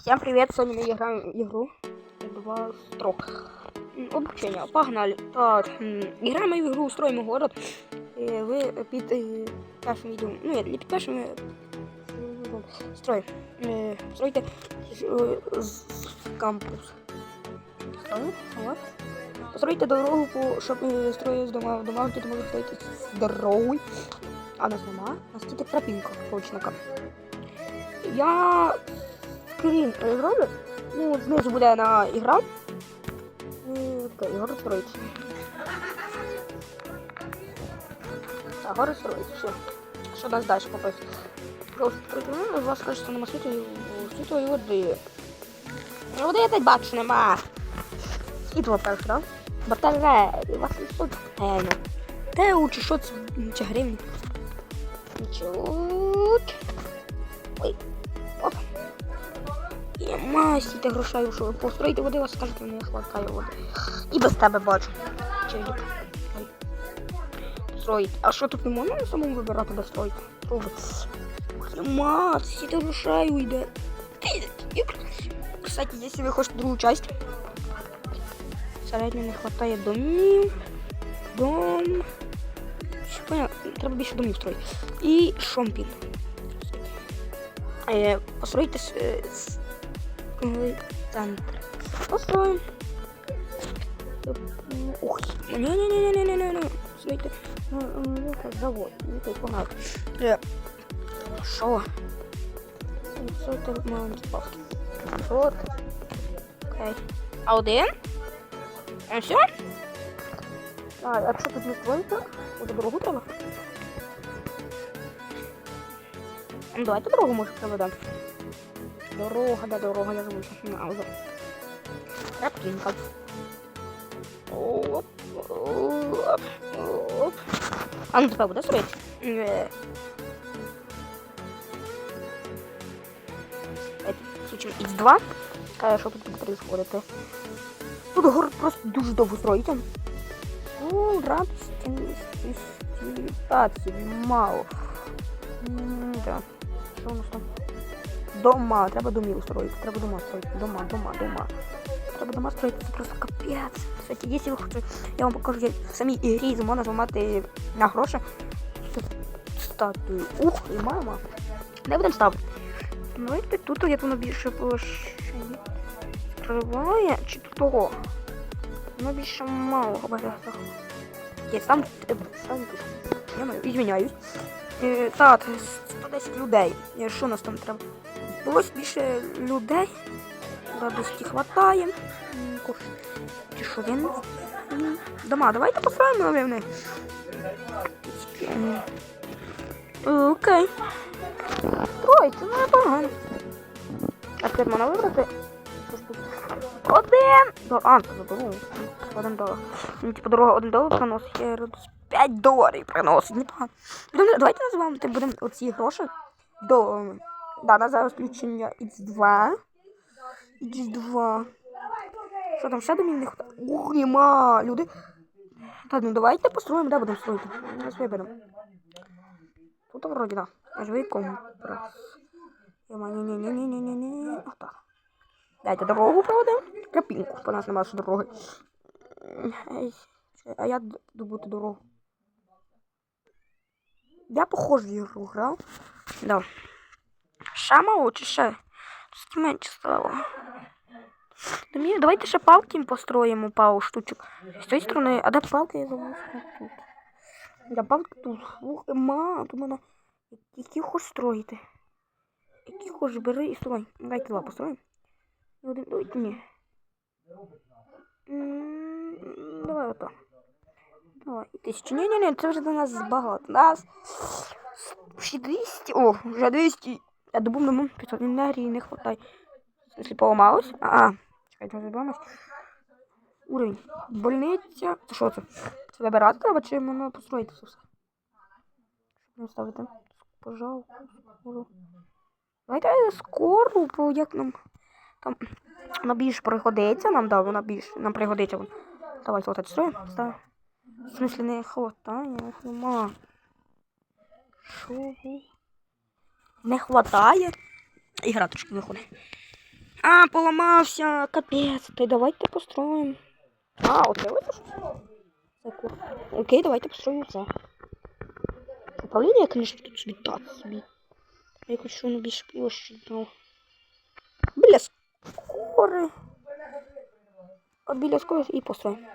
Всем привет! Сегодня мы играем игру Два строк. Обучение. Погнали. Так, играем в игру Строим город. Е, Ви під першим відео. Ну, ні, не під першим. е, Строй. Е, Стройте кампус. Строю. Постройте дорогу, щоб е, дома. В домах діти можуть строїти з дорогою. А у нас нема. У тропінка точника. Я скрін е. Ну, знизу буде на ігра. І окей, город строїться. Так, город строїться, все. Що нас далі попросить? Просто прикольно, у вас кажеться нема світу світової води. Ну, Води я так бачу, нема. Світло перше, да? Батареї, у вас не тут пена. Те учи, що це чи гривні. Чуть. Ой. Оп. І масіте грошей, що ви построїте води, вас скажете, не хватає води. І без тебе бачу. Чоловік. Строїть. А що тут не можна самому вибирати, де строїти? Труби. Масіте грошей уйде. Кстати, если вы хотите другую часть, середньо не хватає домів. Дом. Понятно, треба більше домів строїти. І шомпінг. Е, Постройте новий центр. Построим. Ух, не-не-не-не-не-не-не. Постройте. Ну, ну, ну, как завод. Ну. Е, Що? Що ти маленький павки? Вот. Окей. А один? А все? А, а що тут не строїться? Уже дорогу треба? Ну, давайте дорогу може проведемо. Дорога, да, дорога, я. А, вже. Рапкінка. Оп, оп, оп. А ну буде строїти? Е. Давайте включимо X2. Каже, що тут буде происходити. Тут город просто дуже довго строїться. Ну, стилізації мало. Да. Що у нас там? Дома, треба домів устроїти, треба дома строїти. Дома, дома, дома. Треба дома строїти, це просто капець. Кстати, якщо ви хочете, я вам покажу, як в самій ігрі можна зламати на гроші. Статую. Ух, і мама. Не будемо ставити. Давайте тут як воно більше. Триває чи тут того? Воно більше мало говорять. Є, сам сам Я маю, извиняюсь. Е, так, 110 людей. Е, Що нас там треба? Ось більше людей. Радості хватає. Чи? Дома, давайте построїмо, напевне. Окей. Тройте, ну непогано. А тепер можна вибрати? Один! До- А, це за дорогу. Один долар. Ну, типу, дорога один долар приносить. Я радуюсь. 5 доларів приносить. Непогано. Давайте називаємо будемо оці гроші до. Да, на зараз включення X2. X2. Що там ще домів не хватає? Ух, нема, люди. Так, ну давайте построїмо, де будемо строїти. Зараз виберемо. Тут вроді, да. Живий компрес. Ні-ні-ні-ні-ні-ні-ні. Отак. Дайте дорогу проведемо. Тропінку, по нас нема що дороги. А я добути дорогу. Я похож в ігру грав. Да. Мало чи ще? Тільки менше стало. Давайте ще палки їм пару штучок. З цієї сторони, а де палки я забув тут. Палки тут. Ух, ма, тут мене. Які хочеш строїти? Які хочеш бери і строй. Давайте два построїмо. Один, давайте ні. Давай ото. Давай, і тисячу. Ні, ні, ні, це вже нас багато. Нас 200. О, вже 200. Я добув на 500 енергії не хватає. Поламалось? А, чекайте, не забилось. Уровень. Больниця. Це що це? Це вибирати треба, чи воно построїти все? Не ставити. Скоро. Давайте скоро, бо як нам там вона більш пригодиться нам, да, вона більш нам пригодиться. Вон. Давайте отак строїмо. Ставимо. В смысле не хватає, нема. Що? Не хватає. Ігра трошки виходить. А, поламався, капець. То давайте построїмо. А, окей, ось. Це. Окей, давайте построїмо це. Управління, звісно, тут так собі. Я хочу воно більше площі дав. Біля скори. От біля скори і построїмо.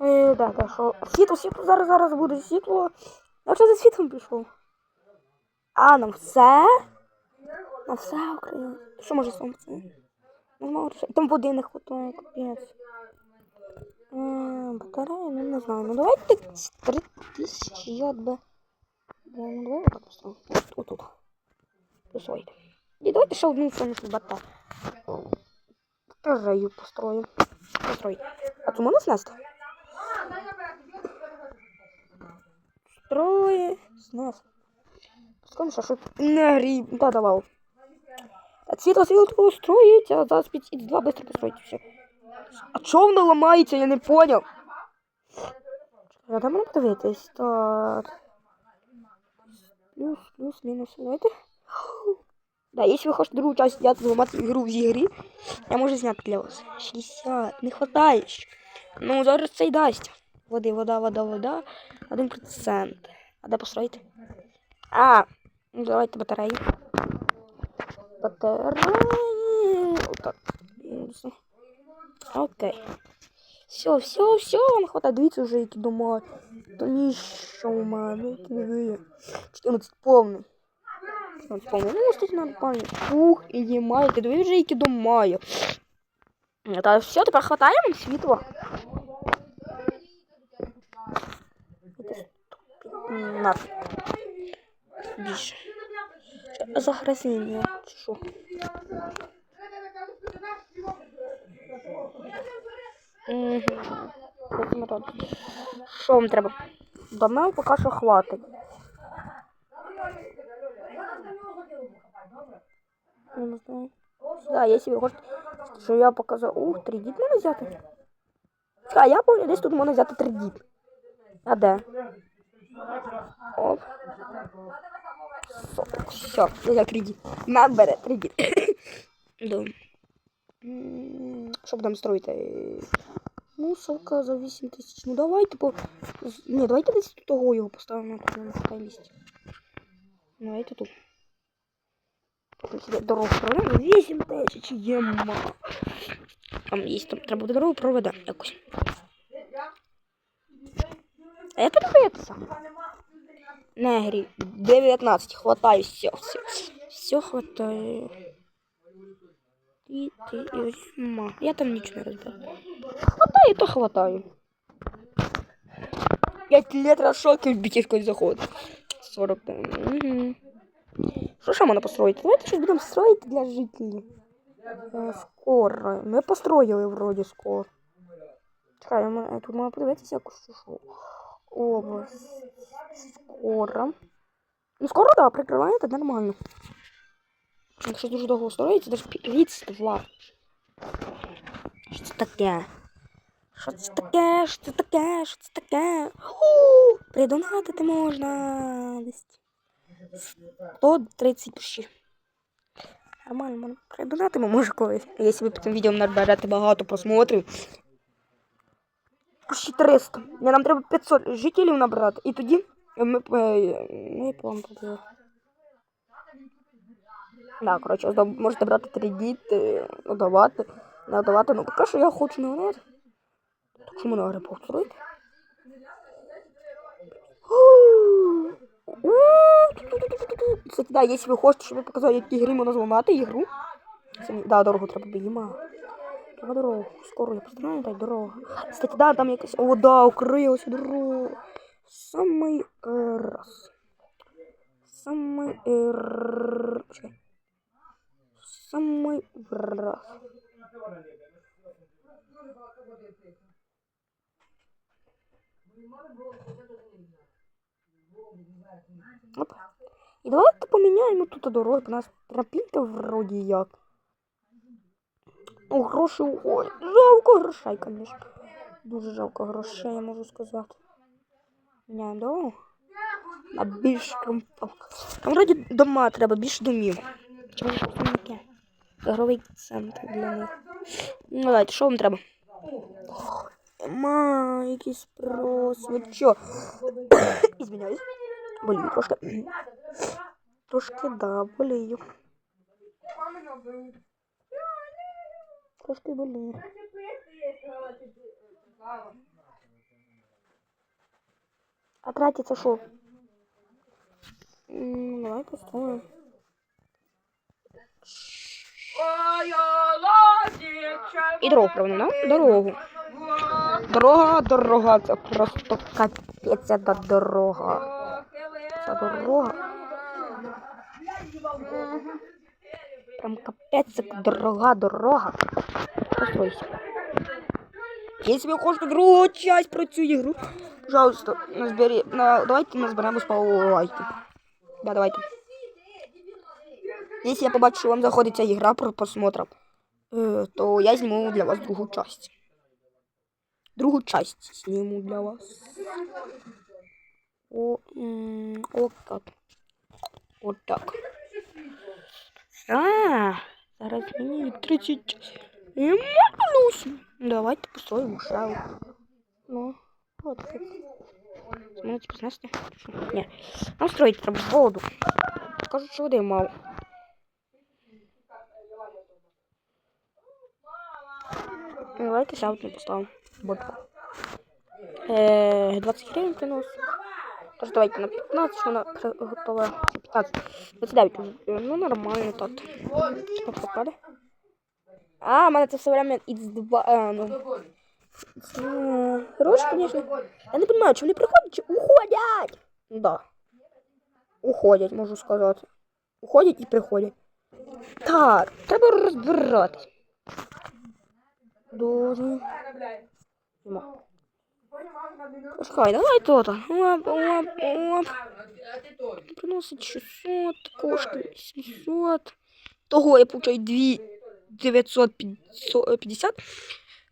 Е, да, да, що світло, світло, зараз, зараз буде світло. Я вже за світлом пішов. А, нам все? На все Україна. Що може сонце? Рішати. Там води не хватає, капець. Е, Батарея, ну не знаю. Ну давайте 3 тисячі я би. Да, ну давай отак поставимо. От, отут. Посойте. І давайте ще одну сонячну бата. Батарею построю. Построй. А цю можна снести? Строї. Снес. Скажем, що не гріб. Да, світло строїть, а зараз під х 2 быстро построїть все. А чого воно ламається, я не поняв. А там мене подивитись, так. Плюс, плюс, мінус, давайте. Да, если вы хотите другую часть я зламати ігру в ігрі, я можу зняти для вас. 60, не хватає. ще. Ну, зараз це й дасть. Води, вода, вода, вода. 1%. А де построїти? А, ну давайте батареї. Батареї. Отак. Мінуси. Окей. Все, все, все, вам хватає. Дивіться вже, які дома. То ніщо у мене, які диви. 14 повний. 14 повний. Ну, кстати, нормально. Ух, і є має. Ти диви вже, які дома є. Та все, тепер хватає вам світла. На. Більше. Загрозення. Чи що? Вам треба? До мене поки що хватить. Я не знаю. Да, якщо ви хочете, що я показав. Ух, 3 дід можна взяти. А я помню, десь тут можна взяти 3 дід. А де? Оп. Все, я 3 дід. На, бере 3 дід. Да. М, Що будемо строїти? Мусорка за 8 тисяч. Ну давайте по. з- Ні, давайте десь тут того його поставимо тут на хай місці. Ну, Давайте тут. Тут собі Дорогу проведемо. 8 тисяч єма. Там є, там треба буде дорогу проведемо якось. А я подивитися. Не грі. 19. Хватає все, все. Все хватає. І ти і ма. Я там нічого не розбираю. Хватає, то хватає. 5 лет шоків бітішкою заходить. 40. Угу. Що ще можна построїти? Давайте щось будемо строїти для жителів. Скоро. Ми построїли вроді скоро. Чекай, ми- тут можна подивитися якось що. Область. Скоро. Ну скоро, да, прикриває, це нормально. Якщо дуже довго строїться, даже 32. Що це таке? Що це таке? Що це таке? Що це таке? У, Придонатити можна. Десь 130 почти. Нормально, придонатимо може колись. Якщо ви під цим відео наберете багато просмотрів. Почти 300. Ні, нам треба 500 жителів набрати. І тоді ми, е, ми план поділимо. Да, коротше, можете брати кредит, надавати, надавати. Ну, поки що я хочу на грати. Так що мене гри повторити. Кстати, да, если ви хочете, щоб я показав, які гри можна зламати ігру. Да, дорогу треба біма. Треба дорогу. Скоро я постараю дай дорогу. Кстати, да, там якась. О, да, укрилася дорога. Самий е, раз. Самий е, р- чекай. Самый раз. Оп. І давайте поміняємо тут дороги. У нас тропінка вроді як. Ну, гроші уходять. Жалко грошей, звісно. Дуже жалко грошей, я можу сказати. Міняємо дорогу. На більш комфортно. Там вроді дома треба, більше домів. Таке? ігровий центр для них. Ну, давайте, що вам треба? Ма, якийсь прос. Ви чо? Ізвиняюсь. Болію трошки. Трошки, да, болію. Трошки болію. А третє це що? Давай поставимо. І дорогу правильно, да? Дорогу. Дорога, дорога, це просто капець, ця дорога. Ця дорога. Прям капець, це дорога, дорога. Постройся. Якщо ви хочете другу часть про цю ігру, пожалуйста, назбері, на, давайте назберемо по лайки. Да, давайте. Если я побачу, що вам заходить ця ігра про просмотр, е, то я зніму для вас другу часть. Другу часть зніму для вас. О, м, о как. Вот так. А, зараз мені 30. І малюсь. Давайте построїмо шау. Ну, от. Смотрите, типа, знаєте? Ні. Нам строїть треба воду. Кажуть, що води мало. Давайте ще одну поставимо. Бодку. Е, 20 гривень принос. Тож давайте на 15, що вона готова. 15. 29 уже. Е, Ну, нормально так. Що попаде? А, мене це все время X2. А, ну. Е, Хорош, конечно. Я не понимаю, чи вони приходять, чи уходять. Да. Уходять, можу сказати. Уходять і приходять. Так, треба розбиратись. Нема. Пускай, давай то-то. Приносить 600, кошти 700. Того я получаю 2 950.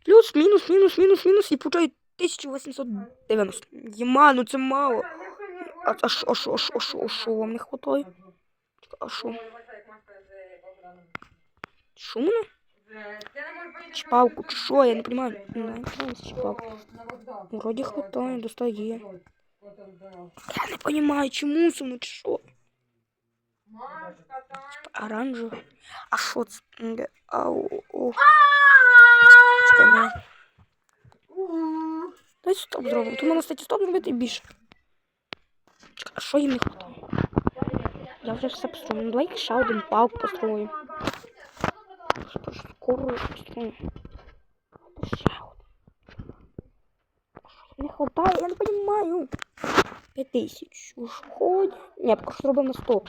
Плюс, мінус, мінус, мінус, мінус. І получаю 1890. Єма, ну це мало. А, а що, а що, а що, а що, а що вам не хватає? Чекай, А що? Що мене? Чпалку, чи що? Я не понимаю. Не, не понимаю, чпалку. Вроді хватає, достає. Я не понимаю, чому це, ну чи що? Оранжевий. А що це? Ге- Ау, о. Чекай, не. Давай стоп зробимо. Тут можна, кстати, стоп зробити і більше. Чекай, а що їм не хватає? Я вже все построю. Ну, давай ще один палк построю. Що ж, скоро построю. Ще один. Що Не хватає, я не понимаю. 5000. Уж ходь. Ні, поки що зробимо на 100.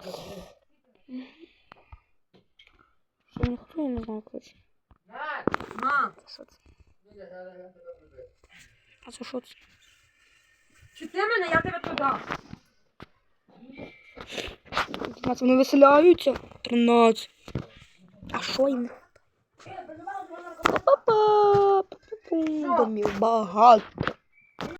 Що ніхто, я не знаю, коротше. Мам, Що це? А це що це? чи ти мене, я тебе туди. 15 вони виселяються. 13. А що їм? Па-па-па. Па-па-пум. Домів багато.